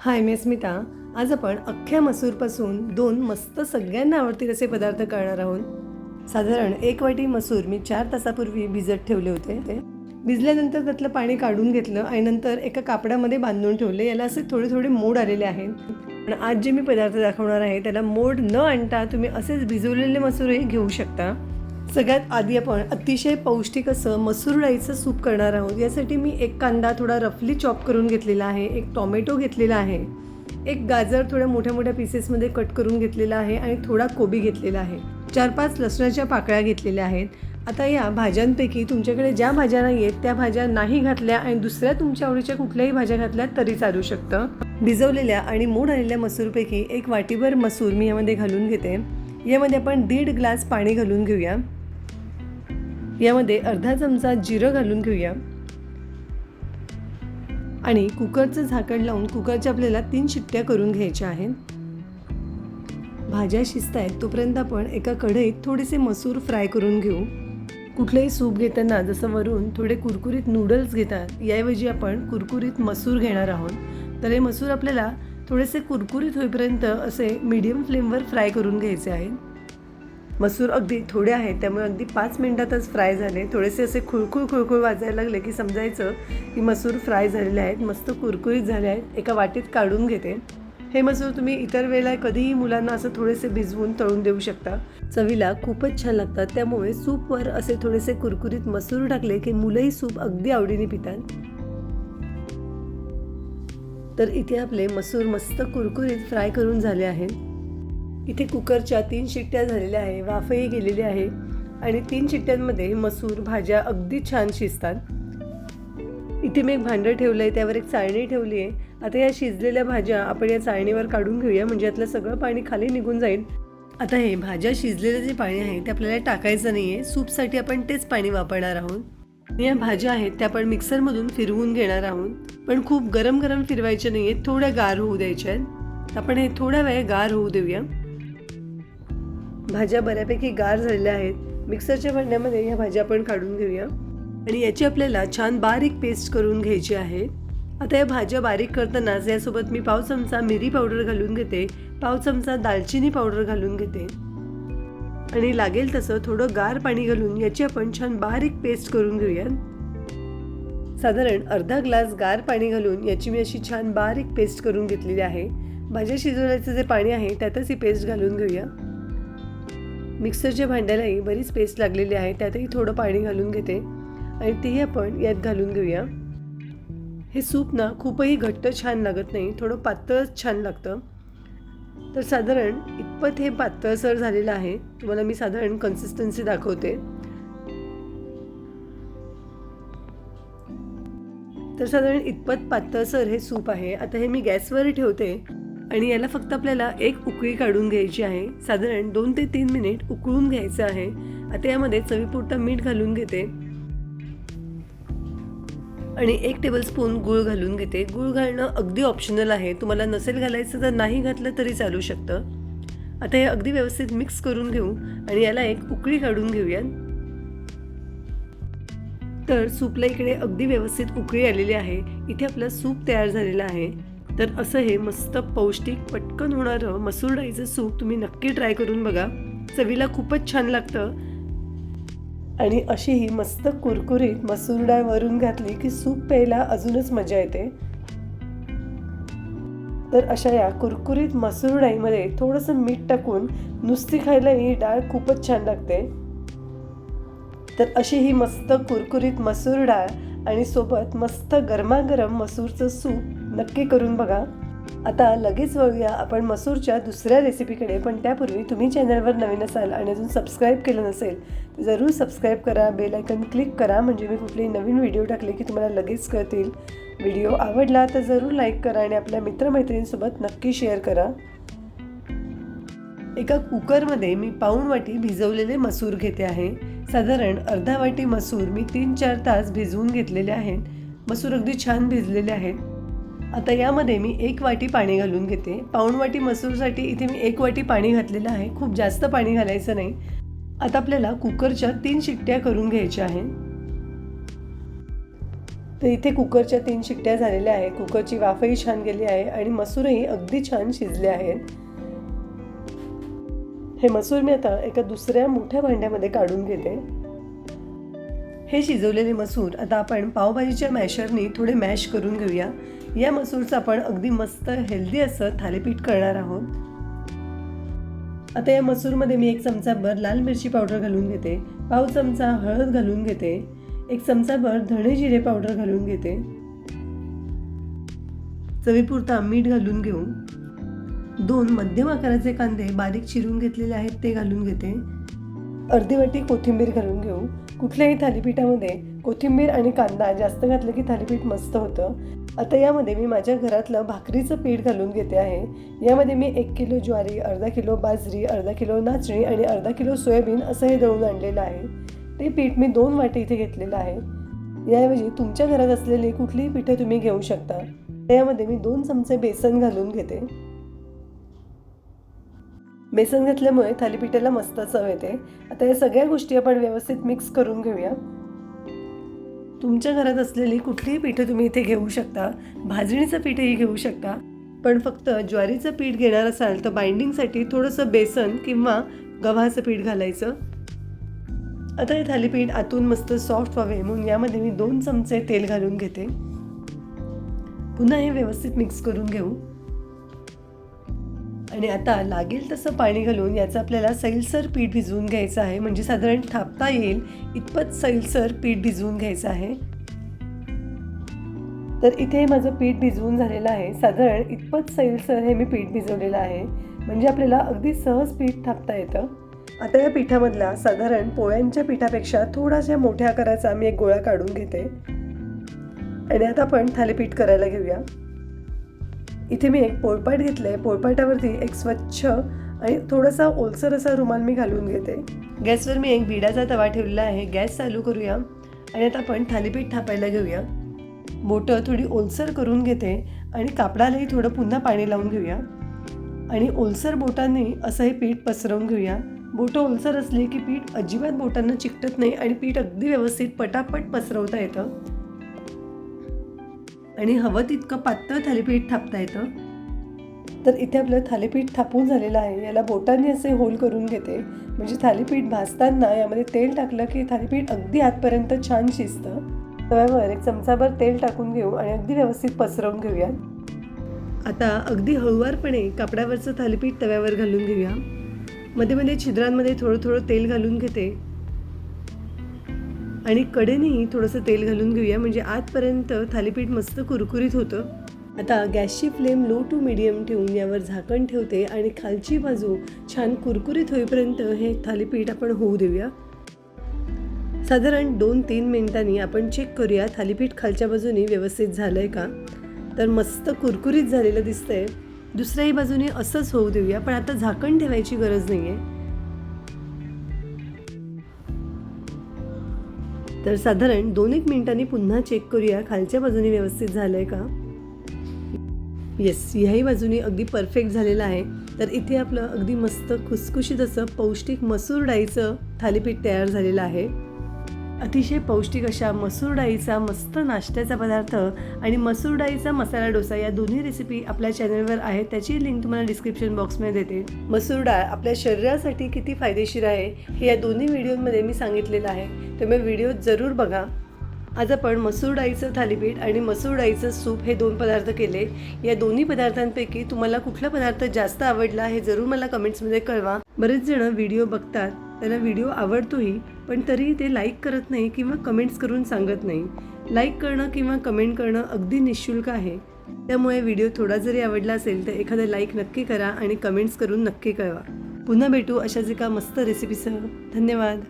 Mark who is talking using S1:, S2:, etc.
S1: हाय मी स्मिता आज आपण अख्ख्या मसूरपासून दोन मस्त सगळ्यांना आवडतील असे पदार्थ करणार आहोत. साधारण एक वाटी मसूर मी चार तासापूर्वी भिजत ठेवले होते. ते भिजल्यानंतर त्यातलं पाणी काढून घेतलं आणि नंतर एका कापडामध्ये बांधून ठेवले. याला असे थोडे थोडे मोड आलेले आहेत. पण आज जे मी पदार्थ दाखवणार आहे त्याला मोड न आणता तुम्ही असेच भिजवलेले मसूरही घेऊ शकता. सगळ्यात आधी आपण अतिशय पौष्टिक असं मसूर डाळीचं सूप करणार आहोत. यासाठी मी एक कांदा थोडा रफली चॉप करून घेतलेला आहे एक टॉमॅटो घेतलेला आहे एक गाजर थोड्या मोठ्या मोठ्या पीसेसमध्ये कट करून घेतलेला आहे आणि थोडा कोबी घेतलेला आहे. चार पाच लसणाच्या पाकळ्या घेतलेल्या आहेत. आता या भाज्यांपैकी तुमच्याकडे ज्या भाज्या नाही आहेत त्या भाज्या नाही घातल्या आणि दुसऱ्या तुमच्या आवडीच्या कुठल्याही भाज्या घातल्या तरी चालू शकतं. भिजवलेल्या आणि मोड आलेल्या मसूरपैकी एक वाटीभर मसूर मी यामध्ये घालून घेते. यामध्ये आपण दीड ग्लास पाणी घालून घेऊया. यामध्ये अर्धा चमचा जिरं घालून घेऊया. आणि कुकरचं झाकण लावून कुकरच्या आपल्याला तीन शिट्ट्या करून घ्यायच्या आहेत. भाज्या शिजत आहेत तोपर्यंत आपण एका कढईत थोडेसे मसूर फ्राय करून घेऊ. कुठलंही सूप घेताना जसं वरून थोडे कुरकुरीत नूडल्स घेतात याऐवजी आपण कुरकुरीत मसूर घेणार आहोत. तर हे मसूर आपल्याला थोडेसे कुरकुरीत होईपर्यंत असे मीडियम फ्लेमवर फ्राय करून घ्यायचे आहेत. मसूर अगदी थोडे आहेत त्यामुळे अगदी पाच मिनटातच फ्राय झाले. थोडेसे असे खुळखुळ खुळखुळ वाजायला लागले की समजायचं की मसूर फ्राय झालेले आहेत मस्त कुरकुरीत झाले आहेत. एका वाटीत काढून घेते. हे मसूर तुम्ही इतर वेळेला कधीही मुलांना असं थोडेसे भिजवून तळून देऊ शकता. चवीला खूपच छान लागतात. त्यामुळे सूपवर असे थोडेसे कुरकुरीत मसूर टाकले की मुलंही सूप अगदी आवडीने पितात. तर इथे आपले मसूर मस्त कुरकुरीत फ्राय करून झाले आहेत. इथे कुकरच्या तीन शिट्ट्या झालेल्या आहे वाफही गेलेली आहे आणि तीन शिट्ट्यांमध्ये मसूर भाज्या अगदी छान शिजतात. इथे मी एक भांडं ठेवलं आहे त्यावर एक चाळणी ठेवली आहे. आता या शिजलेल्या भाज्या आपण या चाळणीवर काढून घेऊया म्हणजे यातलं सगळं पाणी खाली निघून जाईल. आता हे भाज्या शिजलेलं जे पाणी आहे ते आपल्याला टाकायचं नाही आहे सूपसाठी आपण तेच पाणी वापरणार आहोत. या भाज्या आहेत त्या आपण मिक्सरमधून फिरवून घेणार आहोत. पण खूप गरम गरम फिरवायच्या नाही आहेत थोड्या गार होऊ द्यायच्या आहेत. आपण हे थोड्या वेळ गार होऊ देऊया. भाज्या बऱ्यापैकी गार झालेल्या आहेत. मिक्सरच्या भांड्यामध्ये ह्या भाज्या आपण काढून घेऊया. आणि याची आपल्याला छान बारीक पेस्ट करून घ्यायची आहे. आता या भाज्या बारीक करतानाच यासोबत मी पाव चमचा मिरी पावडर घालून घेते. पाव चमचा दालचिनी पावडर घालून घेते. आणि लागेल तसं थोडं गार पाणी घालून याची आपण छान बारीक पेस्ट करून घेऊया साधारण अर्धा ग्लास गार पाणी घालून याची मी अशी छान बारीक पेस्ट करून घेतलेली आहे. भाज्या शिजवण्याचं जे पाणी आहे त्यातच ही पेस्ट घालून घेऊया. मिक्सरच्या भांड्यालाही बरीच पेस्ट लागलेली आहे त्यातही थोडं पाणी घालून घेते. आणि तेही आपण यात घालून घेऊया. हे सूप ना खूपही घट्ट छान लागत नाही थोडं पातळच छान लागतं. तर साधारण इतपत हे पातळसर झालेलं आहे तुम्हाला मी साधारण कन्सिस्टन्सी दाखवते. तर साधारण इतपत पातळसर हे सूप आहे. आता हे मी गॅसवर ठेवते. आणि याला फक्त आपल्याला एक उकळी काढून घ्यायची आहे. साधारण दोन ते तीन मिनिट उकळून घ्यायचं आहे. आता यामध्ये चवीपुरतं मीठ घालून घेते. आणि एक टेबलस्पून गूळ घालून घेते. गूळ घालणं अगदी ऑप्शनल आहे. तुम्हाला नसेल घालायचं तर नाही घातलं तरी चालू शकतं. आता हे अगदी व्यवस्थित मिक्स करून घेऊ आणि याला एक उकळी काढून घेऊया तर सूपला इकडे अगदी व्यवस्थित उकळी आलेली आहे. इथे आपलं सूप तयार झालेलं आहे. तर असं हे मस्त पौष्टिक पटकन होणारं मसूर डाळीचं सूप तुम्ही नक्की ट्राय करून बघा. चवीला खूपच छान लागतं. आणि अशी ही मस्त कुरकुरीत मसूर डाळ वरून घातली की सूप प्यायला अजूनच मजा येते. तर अशा या कुरकुरीत मसूर डाळीमध्ये थोडंसं मीठ टाकून नुसती खायला ही डाळ खूपच छान लागते. तर अशी ही मस्त कुरकुरीत मसूर डाळ आणि सोबत मस्त गरमागरम मसूरचं सूप नक्की करून बघा. आता लगेच वळूया आपण मसूरच्या दुसऱ्या रेसिपीकडे पण त्यापूर्वी तुम्ही चॅनलवर नवीन असाल आणि अजून सबस्क्राईब केलं नसेल तर जरूर सबस्क्राईब करा बेल आयकन क्लिक करा म्हणजे मी कुठलेही नवीन व्हिडिओ टाकले की तुम्हाला लगेच कळतील. व्हिडिओ आवडला तर जरूर लाईक करा आणि आपल्या मित्रमैत्रिणींसोबत नक्की शेअर करा. एका कुकरमध्ये मी पाऊण वाटी भिजवलेले मसूर घेते आहे. साधारण अर्धा वाटी मसूर मी तीन चार तास भिजवून घेतलेले आहेत. मसूर अगदी छान भिजलेले आहेत. आता यामध्ये मी एक वाटी पाणी घालून घेते. पाऊण वाटी मसूरसाठी इथे मी एक वाटी पाणी घातलेलं आहे. खूप जास्त पाणी घालायचं नाही. आता आपल्याला कुकरच्या तीन शिट्ट्या करून घ्यायच्या आहेत. तर इथे कुकरच्या तीन शिट्ट्या झालेल्या आहेत. कुकरची वाफही छान गेली आहे आणि मसूरही अगदी छान शिजले आहेत. हे मसूर मी आता एका दुसऱ्या मोठ्या भांड्यामध्ये काढून घेते. हे शिजवलेले मसूर आता आपण पावभाजीच्या मॅशरनी थोडे मॅश करून घेऊया. या मसूरचं आपण अगदी मस्त हेल्दी असं थालीपीठ करणार आहोत. आता या मसूरमध्ये मी एक चमचाभर लाल मिरची पावडर घालून घेते. पाव चमचा हळद घालून घेते. एक चमचाभर धणे जिरे पावडर घालून घेते. चवीपुरता मीठ घालून घेऊ. दोन मध्यम आकाराचे कांदे बारीक चिरून घेतलेले आहेत ते घालून घेते. अर्धी वाटी कोथिंबीर घालून घेऊ. कुठल्याही थालीपीठामध्ये कोथिंबीर आणि कांदा जास्त घातलं की थालीपीठ मस्त होतं. आता यामध्ये मी माझ्या घरातलं भाकरीचं पीठ घालून घेते आहे. यामध्ये मी एक किलो ज्वारी अर्धा किलो बाजरी अर्धा किलो नाचणी आणि अर्धा किलो सोयाबीन असं हे दळून आणलेलं आहे. ते पीठ मी दोन वाटी इथे घेतलेलं आहे. याऐवजी तुमच्या घरात असलेली कुठलीही पिठं तुम्ही घेऊ शकता. त्यामध्ये मी दोन चमचे बेसन घालून घेते. बेसन घातल्यामुळे थालीपीठाला मस्त चव येते. आता या सगळ्या गोष्टी आपण व्यवस्थित मिक्स करून घेऊया. तुमच्या घरात असलेली कुठलीही पीठं तुम्ही इथे घेऊ शकता. भाजणीचं पीठही घेऊ शकता. पण फक्त ज्वारीचं पीठ घेणार असाल तर बाइंडिंगसाठी थोडंसं बेसन किंवा गव्हाचं पीठ घालायचं. आता हे थालीपीठ आतून मस्त सॉफ्ट व्हावे म्हणून यामध्ये मी दोन चमचे तेल घालून घेते. पुन्हा हे व्यवस्थित मिक्स करून घेऊ. आणि आता लागेल तसं पाणी घालून याचं आपल्याला सैलसर पीठ भिजवून घ्यायचं आहे. म्हणजे साधारण थापता येईल इतपत सैलसर पीठ भिजवून घ्यायचं आहे. तर इथे माझं पीठ भिजवून झालेलं आहे. साधारण इतपत सैलसर हे मी पीठ भिजवलेलं आहे. म्हणजे आपल्याला अगदी सहज पीठ थापता येतं. आता या पिठामधला साधारण पोळ्यांच्या पिठापेक्षा थोडासा मोठ्या आकाराचा मी एक गोळा काढून घेते. आणि आता आपण थालीपीठ करायला घेऊया. इथे मी एक पोळपाट घेतलं आहे पोळपाटावरती एक स्वच्छ आणि थोडासा ओलसर असा रुमाल मी घालून घेते. गॅसवर मी एक बिडाचा तवा ठेवलेला आहे. गॅस चालू करूया आणि आता आपण थालीपीठ थापायला घेऊया. बोटं थोडी ओलसर करून घेते आणि कापडालाही थोडं पुन्हा पाणी लावून घेऊया. आणि ओलसर बोटांनी असं हे पीठ पसरवून घेऊया. बोटं ओलसर असली की पीठ अजिबात बोटांना चिकटत नाही आणि पीठ अगदी व्यवस्थित पटापट पसरवता येतं. आणि हवं तितकं पातळ थालीपीठ थापता येतं. तर इथे आपलं थालीपीठ थापून झालेलं आहे. याला बोटांनी असे होल करून घेते. म्हणजे थालीपीठ भाजताना यामध्ये तेल टाकलं की थालीपीठ अगदी आतपर्यंत छान शिजतं. तव्यावर एक चमचाभर तेल टाकून घेऊ आणि अगदी व्यवस्थित पसरवून घेऊया. आता अगदी हळुवारपणे कापडावरचं थालीपीठ तव्यावर घालून घेऊया. मध्ये मध्ये छिद्रांमध्ये थोडं थोडं तेल घालून घेते. आणि कडेनेही थोडंसं तेल घालून घेऊया. म्हणजे आतपर्यंत थालीपीठ मस्त कुरकुरीत होतं. आता गॅसची फ्लेम लो टू मिडियम ठेवून यावर झाकण ठेवते आणि खालची बाजू छान कुरकुरीत होईपर्यंत हे थालीपीठ आपण होऊ देऊया. साधारण दोन तीन मिनिटांनी आपण चेक करूया थालीपीठ खालच्या बाजूने व्यवस्थित झालं आहे का? तर मस्त कुरकुरीत झालेलं दिसतंय. दुसऱ्याही बाजूने असंच होऊ देऊया पण आता झाकण ठेवायची गरज नाही आहे तर साधारण दोन एक मिनिटांनी पुन्हा चेक करूया. खालच्या बाजूने व्यवस्थित झालं आहे का? येस ह्याही बाजूने अगदी परफेक्ट झालेलं आहे. तर इथे आपलं अगदी मस्त खुसखुशीत असं पौष्टिक मसूर डाळीचं थालीपीठ तयार झालेलं आहे. अतिशय पौष्टिक अशा मसूर डाळीचा मस्त नाश्त्याचा पदार्थ आणि मसूर डाळीचा मसाला डोसा या दोन्ही रेसिपी आपल्या चॅनलवर आहेत. त्याची लिंक तुम्हाला डिस्क्रिप्शन बॉक्समध्ये देते. मसूर डाळ आपल्या शरीरासाठी किती फायदेशीर आहे हे या दोन्ही व्हिडिओमध्ये मी सांगितलेलं आहे. त्यामुळे व्हिडिओ जरूर बघा. आज आपण मसूर डाळीचं थालीपीठ आणि मसूर डाळीचं सूप हे दोन पदार्थ केले. या दोन्ही पदार्थांपैकी तुम्हाला कुठला पदार्थ जास्त आवडला हे जरूर मला कमेंट्समध्ये कळवा. बरेच जण व्हिडिओ बघतात त्याला व्हिडिओ आवडतोही पण तरी ते लाईक करत नाही किंवा कमेंट्स करून सांगत नाही. लाईक करणं किंवा कमेंट करणं अगदी निशुल्क आहे. त्यामुळे व्हिडिओ थोडा जरी आवडला असेल तर एखादा लाईक नक्की करा आणि कमेंट्स करून नक्की कळवा. पुन्हा भेटू अशाच एका मस्त रेसिपीसह धन्यवाद.